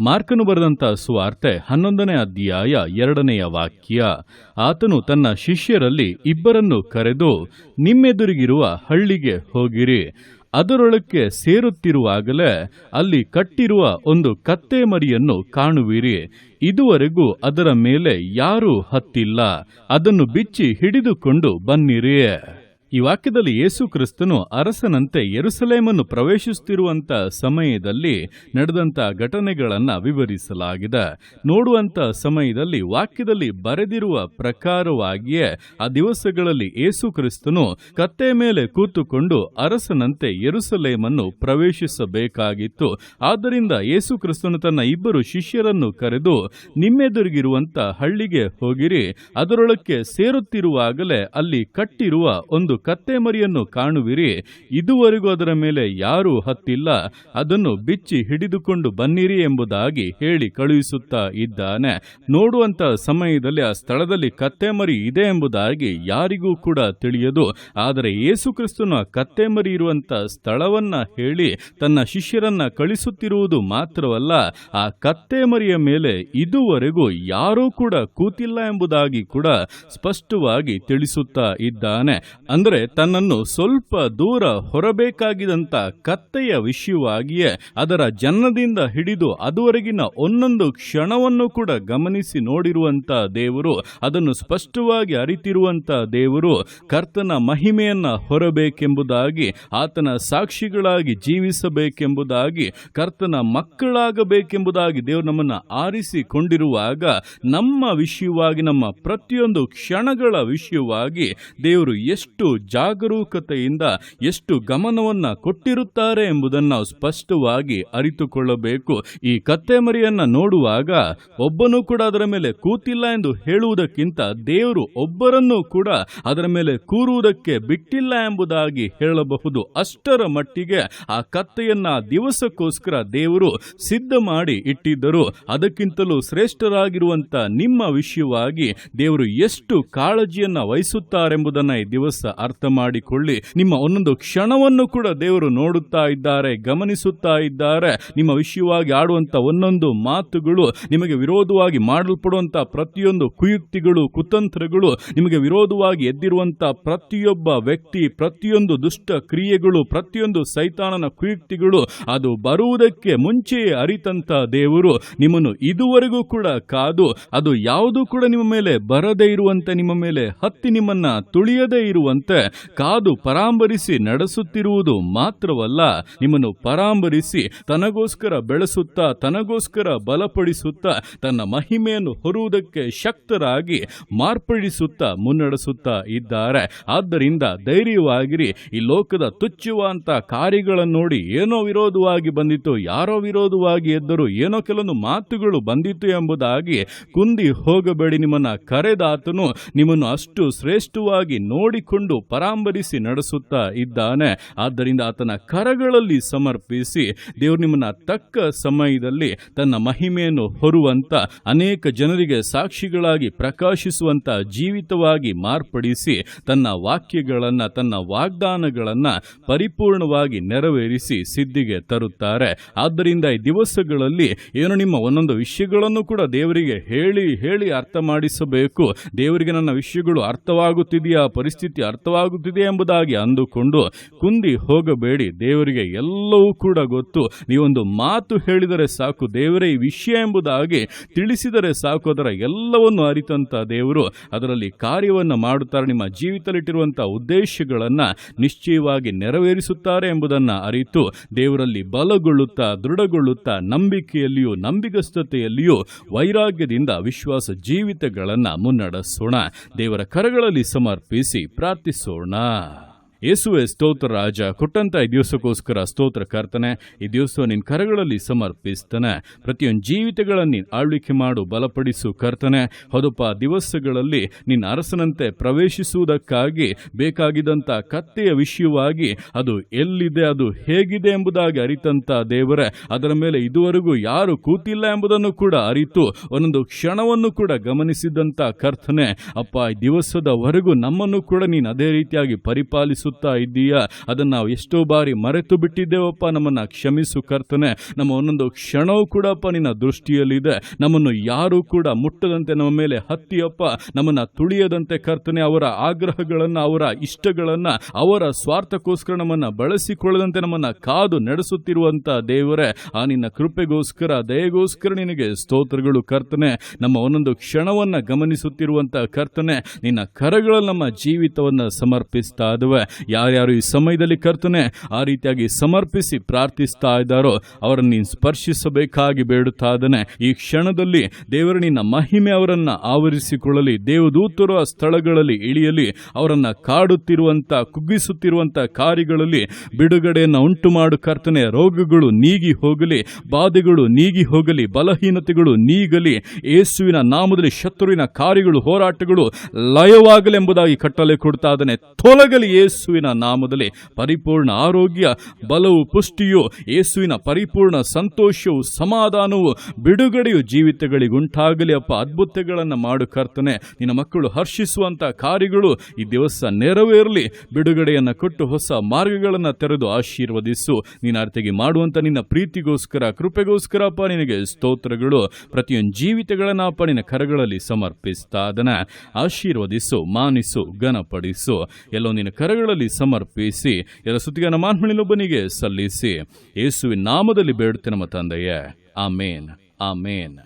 ಮಾರ್ಕನು ಬರೆದಂತ ಸುವಾರ್ತೆ ಹನ್ನೊಂದನೇ ಅಧ್ಯಾಯ ಎರಡನೆಯ ವಾಕ್ಯ. ಆತನು ತನ್ನ ಶಿಷ್ಯರಲ್ಲಿ ಇಬ್ಬರನ್ನು ಕರೆದು, ನಿಮ್ಮೆದುರಿಗಿರುವ ಹಳ್ಳಿಗೆ ಹೋಗಿರಿ. ಅದರೊಳಕ್ಕೆ ಸೇರುತ್ತಿರುವಾಗಲೇ ಅಲ್ಲಿ ಕಟ್ಟಿರುವ ಒಂದು ಕತ್ತೆ ಮರಿಯನ್ನು ಕಾಣುವಿರಿ. ಇದುವರೆಗೂ ಅದರ ಮೇಲೆ ಯಾರೂ ಹತ್ತಿಲ್ಲ. ಅದನ್ನು ಬಿಚ್ಚಿ ಹಿಡಿದುಕೊಂಡು ಬನ್ನಿರಿ. ಈ ವಾಕ್ಯದಲ್ಲಿ ಯೇಸು ಕ್ರಿಸ್ತನು ಅರಸನಂತೆ ಯರುಸಲೇಮನ್ನು ಪ್ರವೇಶಿಸುತ್ತಿರುವಂತ ಸಮಯದಲ್ಲಿ ನಡೆದಂತ ಘಟನೆಗಳನ್ನು ವಿವರಿಸಲಾಗಿದೆ. ನೋಡುವಂತ ಸಮಯದಲ್ಲಿ ವಾಕ್ಯದಲ್ಲಿ ಬರೆದಿರುವ ಪ್ರಕಾರವಾಗಿಯೇ ಆ ದಿವಸಗಳಲ್ಲಿ ಯೇಸು ಕ್ರಿಸ್ತನು ಕತ್ತೆ ಮೇಲೆ ಕೂತುಕೊಂಡು ಅರಸನಂತೆ ಯರುಸಲೇಮನ್ನು ಪ್ರವೇಶಿಸಬೇಕಾಗಿತ್ತು. ಆದ್ದರಿಂದ ಯೇಸು ಕ್ರಿಸ್ತನು ತನ್ನ ಇಬ್ಬರು ಶಿಷ್ಯರನ್ನು ಕರೆದು, ನಿಮ್ಮೆದುರಿಗಿರುವಂತ ಹಳ್ಳಿಗೆ ಹೋಗಿರಿ, ಅದರೊಳಕ್ಕೆ ಸೇರುತ್ತಿರುವಾಗಲೇ ಅಲ್ಲಿ ಕಟ್ಟಿರುವ ಒಂದು ಕತ್ತೆ ಮರಿಯನ್ನು ಕಾಣುವಿರಿ. ಇದುವರೆಗೂ ಅದರ ಮೇಲೆ ಯಾರೂ ಹತ್ತಿಲ್ಲ. ಅದನ್ನು ಬಿಚ್ಚಿ ಹಿಡಿದುಕೊಂಡು ಬನ್ನಿರಿ ಎಂಬುದಾಗಿ ಹೇಳಿ ಕಳುಹಿಸುತ್ತಾ ಇದ್ದಾನೆ. ನೋಡುವಂತ ಸಮಯದಲ್ಲಿ ಆ ಸ್ಥಳದಲ್ಲಿ ಕತ್ತೆ ಮರಿ ಇದೆ ಎಂಬುದಾಗಿ ಯಾರಿಗೂ ಕೂಡ ತಿಳಿಯದು. ಆದರೆ ಯೇಸು ಕ್ರಿಸ್ತನು ಕತ್ತೆ ಮರಿ ಇರುವಂತ ಸ್ಥಳವನ್ನ ಹೇಳಿ ತನ್ನ ಶಿಷ್ಯರನ್ನ ಕಳಿಸುತ್ತಿರುವುದು ಮಾತ್ರವಲ್ಲ, ಆ ಕತ್ತೆ ಮರಿಯ ಮೇಲೆ ಇದುವರೆಗೂ ಯಾರೂ ಕೂಡ ಕೂತಿಲ್ಲ ಎಂಬುದಾಗಿ ಕೂಡ ಸ್ಪಷ್ಟವಾಗಿ ತಿಳಿಸುತ್ತಾ ಇದ್ದಾನೆ. ಅಂದರೆ ತನ್ನನ್ನು ಸ್ವಲ್ಪ ದೂರ ಹೊರಬೇಕಾಗಿದಂತ ಕತ್ತೆಯ ವಿಷಯವಾಗಿಯೇ ಅದರ ಜನ್ಮದಿಂದ ಹಿಡಿದು ಅದುವರೆಗಿನ ಒಂದೊಂದು ಕ್ಷಣವನ್ನು ಕೂಡ ಗಮನಿಸಿ ನೋಡಿರುವಂಥ ದೇವರು, ಅದನ್ನು ಸ್ಪಷ್ಟವಾಗಿ ಅರಿತಿರುವಂಥ ದೇವರು ಕರ್ತನ ಮಹಿಮೆಯನ್ನ ಹೊರಬೇಕೆಂಬುದಾಗಿ, ಆತನ ಸಾಕ್ಷಿಗಳಾಗಿ ಜೀವಿಸಬೇಕೆಂಬುದಾಗಿ, ಕರ್ತನ ಮಕ್ಕಳಾಗಬೇಕೆಂಬುದಾಗಿ ದೇವರು ನಮ್ಮನ್ನು ಆರಿಸಿಕೊಂಡಿರುವಾಗ ನಮ್ಮ ವಿಷಯವಾಗಿ, ನಮ್ಮ ಪ್ರತಿಯೊಂದು ಕ್ಷಣಗಳ ವಿಷಯವಾಗಿ ದೇವರು ಎಷ್ಟು ಜಾಗರೂಕತೆಯಿಂದ ಎಷ್ಟು ಗಮನವನ್ನ ಕೊಟ್ಟಿರುತ್ತಾರೆ ಎಂಬುದನ್ನು ಸ್ಪಷ್ಟವಾಗಿ ಅರಿತುಕೊಳ್ಳಬೇಕು. ಈ ಕತ್ತೆ ಮರಿಯನ್ನ ನೋಡುವಾಗ ಒಬ್ಬನೂ ಕೂಡ ಅದರ ಮೇಲೆ ಕೂತಿಲ್ಲ ಎಂದು ಹೇಳುವುದಕ್ಕಿಂತ ದೇವರು ಒಬ್ಬರನ್ನೂ ಕೂಡ ಅದರ ಮೇಲೆ ಕೂರುವುದಕ್ಕೆ ಬಿಟ್ಟಿಲ್ಲ ಎಂಬುದಾಗಿ ಹೇಳಬಹುದು. ಅಷ್ಟರ ಮಟ್ಟಿಗೆ ಆ ಕತ್ತೆಯನ್ನ ದಿವಸಕ್ಕೋಸ್ಕರ ದೇವರು ಸಿದ್ಧ ಮಾಡಿ ಇಟ್ಟಿದ್ದರು. ಅದಕ್ಕಿಂತಲೂ ಶ್ರೇಷ್ಠರಾಗಿರುವಂತ ನಿಮ್ಮ ವಿಷಯವಾಗಿ ದೇವರು ಎಷ್ಟು ಕಾಳಜಿಯನ್ನ ವಹಿಸುತ್ತಾರೆಂಬುದನ್ನ ಈ ದಿವಸ ಅರ್ಥ ಮಾಡಿಕೊಳ್ಳಿ ನಿಮ್ಮ ಒಂದೊಂದು ಕ್ಷಣವನ್ನು ಕೂಡ ದೇವರು ನೋಡುತ್ತಾ ಇದ್ದಾರೆ, ಗಮನಿಸುತ್ತಾ ಇದ್ದಾರೆ. ನಿಮ್ಮ ವಿಷಯವಾಗಿ ಆಡುವಂತ ಒಂದೊಂದು ಮಾತುಗಳು, ನಿಮಗೆ ವಿರೋಧವಾಗಿ ಮಾಡಲ್ಪಡುವಂತ ಪ್ರತಿಯೊಂದು ಕುಯುಕ್ತಿಗಳು, ಕುತಂತ್ರಗಳು, ನಿಮಗೆ ವಿರೋಧವಾಗಿ ಎದ್ದಿರುವಂತ ಪ್ರತಿಯೊಬ್ಬ ವ್ಯಕ್ತಿ, ಪ್ರತಿಯೊಂದು ದುಷ್ಟ ಕ್ರಿಯೆಗಳು, ಪ್ರತಿಯೊಂದು ಸೈತಾನನ ಕುಯುಕ್ತಿಗಳು, ಅದು ಬರುವುದಕ್ಕೆ ಮುಂಚೆಯೇ ಅರಿತಂತ ದೇವರು ನಿಮ್ಮನ್ನು ಇದುವರೆಗೂ ಕೂಡ ಕಾದು, ಅದು ಯಾವುದೂ ಕೂಡ ನಿಮ್ಮ ಮೇಲೆ ಬರದೇ ಇರುವಂತೆ, ನಿಮ್ಮ ಮೇಲೆ ಹತ್ತಿ ನಿಮ್ಮನ್ನ ತುಳಿಯದೇ ಇರುವಂತೆ ಕಾದು ಪರಾಂಬರಿಸಿ ನಡೆಸುತ್ತಿರುವುದು ಮಾತ್ರವಲ್ಲ, ನಿಮ್ಮನ್ನು ಪರಾಂಬರಿಸಿ ತನಗೋಸ್ಕರ ಬೆಳೆಸುತ್ತಾ, ತನಗೋಸ್ಕರ ಬಲಪಡಿಸುತ್ತಾ, ತನ್ನ ಮಹಿಮೆಯನ್ನು ಹೊರುವುದಕ್ಕೆ ಶಕ್ತರಾಗಿ ಮಾರ್ಪಡಿಸುತ್ತಾ ಮುನ್ನಡೆಸುತ್ತಾ ಇದ್ದಾರೆ. ಆದ್ದರಿಂದ ಧೈರ್ಯವಾಗಿರಿ. ಈ ಲೋಕದ ತುಚ್ಚುವಂಥ ಕಾರ್ಯಗಳನ್ನು ನೋಡಿ ಏನೋ ವಿರೋಧವಾಗಿ ಬಂದಿತ್ತು, ಯಾರೋ ವಿರೋಧವಾಗಿ ಎದ್ದರು ಏನೋ ಕೆಲವೊಂದು ಮಾತುಗಳು ಬಂದಿತ್ತು ಎಂಬುದಾಗಿ ಕುಂದಿ ಹೋಗಬೇಡಿ ನಿಮ್ಮನ್ನ ಕರೆದಾತನು. ನಿಮ್ಮನ್ನು ಅಷ್ಟು ಶ್ರೇಷ್ಠವಾಗಿ ನೋಡಿಕೊಂಡು ಪರಾಂಬರಿಸಿ ನಡೆಸುತ್ತಾ ಇದ್ದಾನೆ. ಆದ್ದರಿಂದ ಆತನ ಕರಗಳಲ್ಲಿ ಸಮರ್ಪಿಸಿ ದೇವರು ನಿಮ್ಮನ್ನ ತಕ್ಕ ಸಮಯದಲ್ಲಿ ತನ್ನ ಮಹಿಮೆಯನ್ನು ಹೊರುವಂತ ಅನೇಕ ಜನರಿಗೆ ಸಾಕ್ಷಿಗಳಾಗಿ ಪ್ರಕಾಶಿಸುವಂತ ಜೀವಿತವಾಗಿ ಮಾರ್ಪಡಿಸಿ ತನ್ನ ವಾಕ್ಯಗಳನ್ನ, ತನ್ನ ವಾಗ್ದಾನಗಳನ್ನ ಪರಿಪೂರ್ಣವಾಗಿ ನೆರವೇರಿಸಿ ಸಿದ್ಧಿಗೆ ತರುತ್ತಾರೆ. ಆದ್ದರಿಂದ ಈ ದಿವಸಗಳಲ್ಲಿ ಏನು ನಿಮ್ಮ ಒಂದೊಂದು ವಿಷಯಗಳನ್ನು ಕೂಡ ದೇವರಿಗೆ ಹೇಳಿ ಹೇಳಿ ಅರ್ಥ ಮಾಡಿಸಬೇಕು. ದೇವರಿಗೆ ನನ್ನ ವಿಷಯಗಳು ಅರ್ಥವಾಗುತ್ತಿದೆಯಾ? ಪರಿಸ್ಥಿತಿ ಅರ್ಥವಾಗುತ್ತಿದೆ ಎಂಬುದಾಗಿ ಅಂದುಕೊಂಡು ಕುಂದಿ ಹೋಗಬೇಡಿ. ದೇವರಿಗೆ ಎಲ್ಲವೂ ಕೂಡ ಗೊತ್ತು. ನೀವೊಂದು ಮಾತು ಹೇಳಿದರೆ ಸಾಕು. ದೇವರೇ ಈ ವಿಷಯ ಎಂಬುದಾಗಿ ತಿಳಿಸಿದರೆ ಸಾಕು. ಅದರ ಎಲ್ಲವನ್ನು ಅರಿತಂತ ದೇವರು ಅದರಲ್ಲಿ ಕಾರ್ಯವನ್ನು ಮಾಡುತ್ತಾರೆ. ನಿಮ್ಮ ಜೀವಿತದಲ್ಲಿಟ್ಟಿರುವಂತಹ ಉದ್ದೇಶಗಳನ್ನ ನಿಶ್ಚಯವಾಗಿ ನೆರವೇರಿಸುತ್ತಾರೆ ಎಂಬುದನ್ನು ಅರಿತು ದೇವರಲ್ಲಿ ಬಲಗೊಳ್ಳುತ್ತಾ, ದೃಢಗೊಳ್ಳುತ್ತಾ, ನಂಬಿಕೆಯಲ್ಲಿಯೂ, ನಂಬಿಗಸ್ತತೆಯಲ್ಲಿಯೂ, ವೈರಾಗ್ಯದಿಂದ ವಿಶ್ವಾಸ ಜೀವಿತಗಳನ್ನ ಮುನ್ನಡೆಸೋಣ. ದೇವರ ಕರಗಳಲ್ಲಿ ಸಮರ್ಪಿಸಿ そうな。ಯೇಸುವೆ ಸ್ತೋತ್ರ ರಾಜ, ಕೊಟ್ಟಂತ ಈ ದಿವಸಕ್ಕೋಸ್ಕರ ಸ್ತೋತ್ರ ಕರ್ತನೆ, ಈ ದಿವಸ ನಿನ್ನ ಕರಗಳಲ್ಲಿ ಸಮರ್ಪಿಸ್ತಾನೆ. ಪ್ರತಿಯೊಂದು ಜೀವಿತಗಳನ್ನು ನೀನು ಆಳ್ವಿಕೆ ಮಾಡು, ಬಲಪಡಿಸು ಕರ್ತನೆ. ಹೊದಪ ದಿವಸಗಳಲ್ಲಿ ನಿನ್ನ ಅರಸನಂತೆ ಪ್ರವೇಶಿಸುವುದಕ್ಕಾಗಿ ಬೇಕಾಗಿದ್ದಂಥ ಕತ್ತೆಯ ವಿಷಯವಾಗಿ ಅದು ಎಲ್ಲಿದೆ, ಅದು ಹೇಗಿದೆ ಎಂಬುದಾಗಿ ಅರಿತಂತ ದೇವರೇ, ಅದರ ಮೇಲೆ ಇದುವರೆಗೂ ಯಾರು ಕೂತಿಲ್ಲ ಎಂಬುದನ್ನು ಕೂಡ ಅರಿತು, ಒಂದೊಂದು ಕ್ಷಣವನ್ನು ಕೂಡ ಗಮನಿಸಿದಂಥ ಕರ್ತನೆ. ಅಪ್ಪ, ಈ ದಿವಸದವರೆಗೂ ನಮ್ಮನ್ನು ಕೂಡ ನೀನು ಅದೇ ರೀತಿಯಾಗಿ ಪರಿಪಾಲಿಸು ಬಳಸುತ್ತಾ ಇದ್ದೀಯಾ? ಅದನ್ನು ನಾವು ಎಷ್ಟೋ ಬಾರಿ ಮರೆತು ಬಿಟ್ಟಿದ್ದೇವಪ್ಪ. ನಮ್ಮನ್ನು ಕ್ಷಮಿಸು ಕರ್ತನೆ. ನಮ್ಮ ಒಂದೊಂದು ಕ್ಷಣವೂ ಕೂಡ ಅಪ್ಪ ನಿನ್ನ ದೃಷ್ಟಿಯಲ್ಲಿದೆ. ನಮ್ಮನ್ನು ಯಾರೂ ಕೂಡ ಮುಟ್ಟದಂತೆ ನಮ್ಮ ಮೇಲೆ ಹತ್ತಿಯಪ್ಪ. ನಮ್ಮನ್ನು ತುಳಿಯದಂತೆ ಕರ್ತನೆ, ಅವರ ಆಗ್ರಹಗಳನ್ನು, ಅವರ ಇಷ್ಟಗಳನ್ನು, ಅವರ ಸ್ವಾರ್ಥಕ್ಕೋಸ್ಕರ ನಮ್ಮನ್ನು ಬಳಸಿಕೊಳ್ಳದಂತೆ ನಮ್ಮನ್ನು ಕಾದು ನಡೆಸುತ್ತಿರುವಂಥ ದೇವರೇ, ಆ ನಿನ್ನ ಕೃಪೆಗೋಸ್ಕರ, ದಯೆಗೋಸ್ಕರ ನಿನಗೆ ಸ್ತೋತ್ರಗಳು ಕರ್ತನೆ. ನಮ್ಮ ಒಂದೊಂದು ಕ್ಷಣವನ್ನು ಗಮನಿಸುತ್ತಿರುವಂಥ ಕರ್ತನೆ, ನಿನ್ನ ಕರಗಳಲ್ಲಿ ನಮ್ಮ ಜೀವಿತವನ್ನು ಸಮರ್ಪಿಸ್ತಾ ಇದ್ದಾವೆ. ಯಾರ್ಯಾರು ಈ ಸಮಯದಲ್ಲಿ ಕರ್ತನೆ ಆ ರೀತಿಯಾಗಿ ಸಮರ್ಪಿಸಿ ಪ್ರಾರ್ಥಿಸ್ತಾ ಇದ್ದಾರೋ ಅವರನ್ನು ನೀನು ಸ್ಪರ್ಶಿಸಬೇಕಾಗಿ ಬೇಡುತ್ತಾ ಇದ್ದಾನೆ. ಈ ಕ್ಷಣದಲ್ಲಿ ದೇವರ ನಿನ್ನ ಮಹಿಮೆ ಅವರನ್ನು ಆವರಿಸಿಕೊಳ್ಳಲಿ, ದೇವದೂತರು ಆ ಸ್ಥಳಗಳಲ್ಲಿ ಇಳಿಯಲಿ, ಅವರನ್ನು ಕಾಡುತ್ತಿರುವಂತ ಕುಗ್ಗಿಸುತ್ತಿರುವಂಥ ಕಾರ್ಯಗಳಲ್ಲಿ ಬಿಡುಗಡೆಯನ್ನು ಉಂಟು ಮಾಡು ಕರ್ತನೆ. ರೋಗಗಳು ನೀಗಿ ಹೋಗಲಿ, ಬಾಧೆಗಳು ನೀಗಿ ಹೋಗಲಿ, ಬಲಹೀನತೆಗಳು ನೀಗಲಿ, ಯೇಸುವಿನ ನಾಮದಲ್ಲಿ ಶತ್ರುವಿನ ಕಾರ್ಯಗಳು, ಹೋರಾಟಗಳು ಲಯವಾಗಲೆಂಬುದಾಗಿ ಕಟ್ಟಲೆ ಕೊಡ್ತಾ ಇದ್ದಾನೆ. ತೊಲಗಲಿ ಯೇಸುವಿನ ನಾಮದಲ್ಲಿ ಪರಿಪೂರ್ಣ ಆರೋಗ್ಯ, ಬಲವು, ಪುಷ್ಟಿಯು, ಯೇಸುವಿನ ಪರಿಪೂರ್ಣ ಸಂತೋಷವು, ಸಮಾಧಾನವು, ಬಿಡುಗಡೆಯು ಜೀವಿತಗಳಿಗುಂಟಾಗಲಿ. ಅಪ್ಪ, ಅದ್ಭುತಗಳನ್ನು ಮಾಡು ಕರ್ತನೆ. ನಿನ್ನ ಮಕ್ಕಳು ಹರ್ಷಿಸುವಂತ ಕಾರ್ಯಗಳು ಈ ದಿವಸ ನೆರವೇರಲಿ. ಬಿಡುಗಡೆಯನ್ನು ಕೊಟ್ಟು ಹೊಸ ಮಾರ್ಗಗಳನ್ನು ತೆರೆದು ಆಶೀರ್ವದಿಸು. ನೀನು ಅರ್ಥಗೆ ಮಾಡುವಂತ ನಿನ್ನ ಪ್ರೀತಿಗೋಸ್ಕರ, ಕೃಪೆಗೋಸ್ಕರ ಅಪ್ಪ, ನಿನಗೆ ಸ್ತೋತ್ರಗಳು. ಪ್ರತಿಯೊಂದು ಜೀವಿತಗಳನ್ನ ಅಪ್ಪ, ನಿನ್ನ ಕರಗಳಲ್ಲಿ ಸಮರ್ಪಿಸ್ತಾ ಅದನ್ನ ಆಶೀರ್ವದಿಸು, ಮಾನಿಸು, ಘನಪಡಿಸು. ಎಲ್ಲೋ ನಿನ್ನ ಕರಗಳಲ್ಲಿ ಸಮರ್ಪಿಸಿ ಎಲ್ಲ ಸುತ್ತಿಗೆ ನಮ್ಮ ಮಾನ್ಮಣಿಲೊಬ್ಬನಿಗೆ ಸಲ್ಲಿಸಿ. ಯೇಸುವಿನ ನಾಮದಲ್ಲಿ ಬೇಡುತ್ತೆ ನಮ್ಮ ತಂದೆಯೇ. ಆಮೇನ್. ಆಮೇನ್.